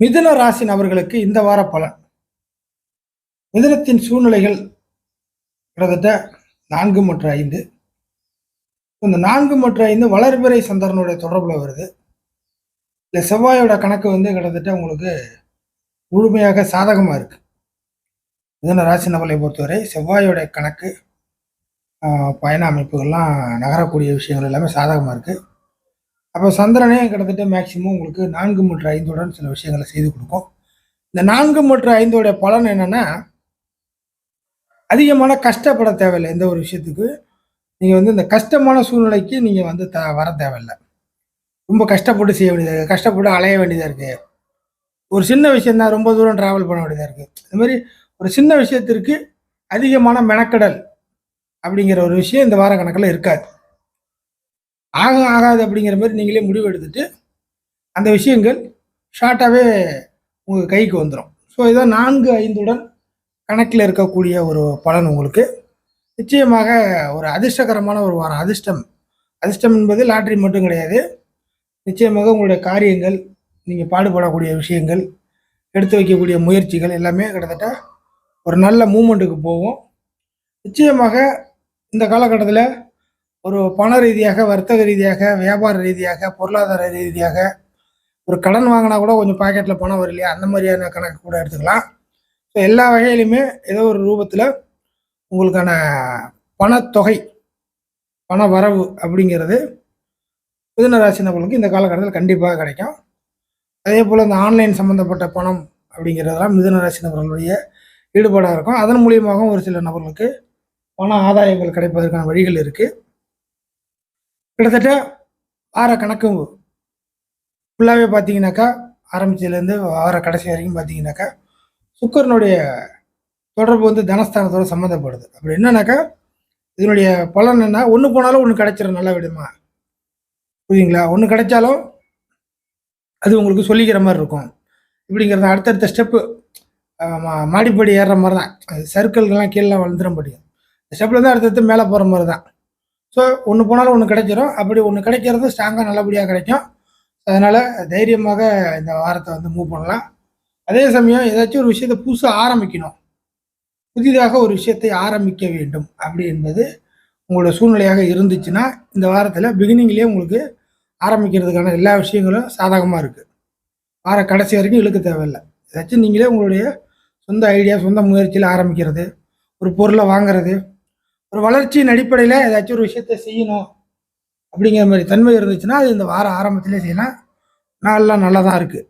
மிதுன ராசி நபர்களுக்கு இந்த வார பலன். மிதுனத்தின் சூழ்நிலைகள் கிட்டத்தட்ட நான்கு மற்றும் ஐந்து. இந்த நான்கு மற்றும் ஐந்து வளர்பிறை சந்திரனுடைய தொடர்பில் வருது. இந்த செவ்வாயோட கணக்கு வந்து கிட்டத்தட்ட உங்களுக்கு முழுமையாக சாதகமாக இருக்குது மிதுன ராசி நபரை பொறுத்தவரை செவ்வாயோட கணக்கு பயண அமைப்புகள்லாம் நகரக்கூடிய விஷயங்கள் எல்லாமே சாதகமாக இருக்குது அப்போ சந்திரனே கிட்டத்தட்ட மேக்சிமம் உங்களுக்கு நான்கு மூன்று ஐந்துடன் சில விஷயங்களை செய்து கொடுக்கும். இந்த நான்கு மூன்று ஐந்தோடைய பலன் என்னன்னா அதிகமான கஷ்டப்பட தேவையில்லை எந்த ஒரு விஷயத்துக்கு. நீங்கள் வந்து இந்த கஷ்டமான சூழ்நிலைக்கு நீங்கள் வந்து த வர தேவையில்லை. ரொம்ப கஷ்டப்பட்டு செய்ய வேண்டியதாக இருக்குது கஷ்டப்பட்டு அலைய வேண்டியதாக இருக்குது ஒரு சின்ன விஷயந்தான் ரொம்ப தூரம் ட்ராவல் பண்ண வேண்டியதாக இருக்குது இந்த மாதிரி ஒரு சின்ன விஷயத்திற்கு அதிகமான மெனக்கடல் அப்படிங்கிற ஒரு விஷயம் இந்த வார கணக்கில் இருக்காது. ஆகும் ஆகாது அப்படிங்கிற மாதிரி நீங்களே முடிவு எடுத்துட்டு அந்த விஷயங்கள் ஷார்ட்டாகவே உங்கள் கைக்கு வந்துடும் ஸோ இதான் நான்கு ஐந்துடன் கணக்கில் இருக்கக்கூடிய ஒரு பலன் உங்களுக்கு. நிச்சயமாக ஒரு அதிர்ஷ்டகரமான ஒரு வாரம். அதிர்ஷ்டம். அதிர்ஷ்டம் என்பது லாட்ரி மட்டும் கிடையாது. நிச்சயமாக உங்களுடைய காரியங்கள் நீங்கள் பாடுபடக்கூடிய விஷயங்கள் எடுத்து வைக்கக்கூடிய முயற்சிகள் எல்லாமே கிட்டத்தட்ட ஒரு நல்ல மூமெண்ட்டுக்கு போகும். நிச்சயமாக இந்த காலகட்டத்தில் ஒரு பண ரீதியாக வர்த்தக ரீதியாக வியாபார ரீதியாக பொருளாதார ரீதியாக ஒரு கடன் வாங்கினா கூட கொஞ்சம் பாக்கெட்டில் பணம் வரும் இல்லையா? அந்த மாதிரியான கணக்கு கூட எடுத்துக்கலாம். ஸோ எல்லா வகையிலுமே ஏதோ ஒரு ரூபத்தில் உங்களுக்கான பணத்தொகை பண வரவு அப்படிங்கிறது மிதுன ராசி நபர்களுக்கு இந்த காலகட்டத்தில் கண்டிப்பாக கிடைக்கும். அதே போல் இந்த ஆன்லைன் சம்மந்தப்பட்ட பணம் அப்படிங்கிறதெல்லாம் மிதுன ராசி நபர்களுடைய ஈடுபாடாக இருக்கும். அதன் மூலியமாகவும் ஒரு சில நபர்களுக்கு பண ஆதாயங்கள் கிடைப்பதற்கான வழிகள் இருக்குது கிட்டத்தட்ட வார கணக்கு ஃபுல்லாகவே பார்த்தீங்கன்னாக்கா ஆரம்பிச்சதுலேருந்து வார கடைசி வரைக்கும் பார்த்தீங்கன்னாக்கா சுக்கரனுடைய தொடர்பு வந்து தனஸ்தானத்தோட சம்மந்தப்படுது. அப்படி என்னன்னாக்கா இதனுடைய பலன் என்ன ஒன்று போனாலும் ஒன்று கிடைச்சிடும் நல்ல விடுமா புரியுங்களா ஒன்று கிடைச்சாலும் அது உங்களுக்கு சொல்லிக்கிற மாதிரி இருக்கும். இப்படிங்கிறது அடுத்தடுத்த ஸ்டெப்பு மாடிப்படி ஏறுற மாதிரி தான் அது கீழே வளர்ந்துட முடியும். ஸ்டெப்பில் தான் அடுத்தடுத்து மேலே போகிற மாதிரி தான் ஸோ ஒன்று போனாலும் ஒன்று கிடைச்சிரும். அப்படி ஒன்று கிடைக்கிறது ஸ்ட்ராங்காக நல்லபடியாக கிடைக்கும். அதனால் தைரியமாக இந்த வாரத்தை வந்து மூவ் பண்ணலாம். அதே சமயம் ஏதாச்சும் ஒரு விஷயத்தை புதுசாக ஆரம்பிக்கணும். புதிதாக ஒரு விஷயத்தை ஆரம்பிக்க வேண்டும். அப்படி என்பது உங்களோட சூழ்நிலையாக இருந்துச்சுன்னா இந்த வாரத்தில் பிகினிங்லேயே உங்களுக்கு ஆரம்பிக்கிறதுக்கான எல்லா விஷயங்களும் சாதகமாக இருக்குது வார கடைசி வரைக்கும் இழுக்க தேவையில்லை. ஏதாச்சும் நீங்களே உங்களுடைய சொந்த ஐடியா சொந்த முயற்சியில் ஆரம்பிக்கிறது. ஒரு பொருளை வாங்குறது. ஒரு வளர்ச்சியின் அடிப்படையில் ஏதாச்சும் ஒரு விஷயத்தை செய்யணும் அப்படிங்கிற மாதிரி தன்மை இருந்துச்சுன்னா அது இந்த வார ஆரம்பத்திலே செய்யலாம். நாளெலாம் நல்லா தான் இருக்குது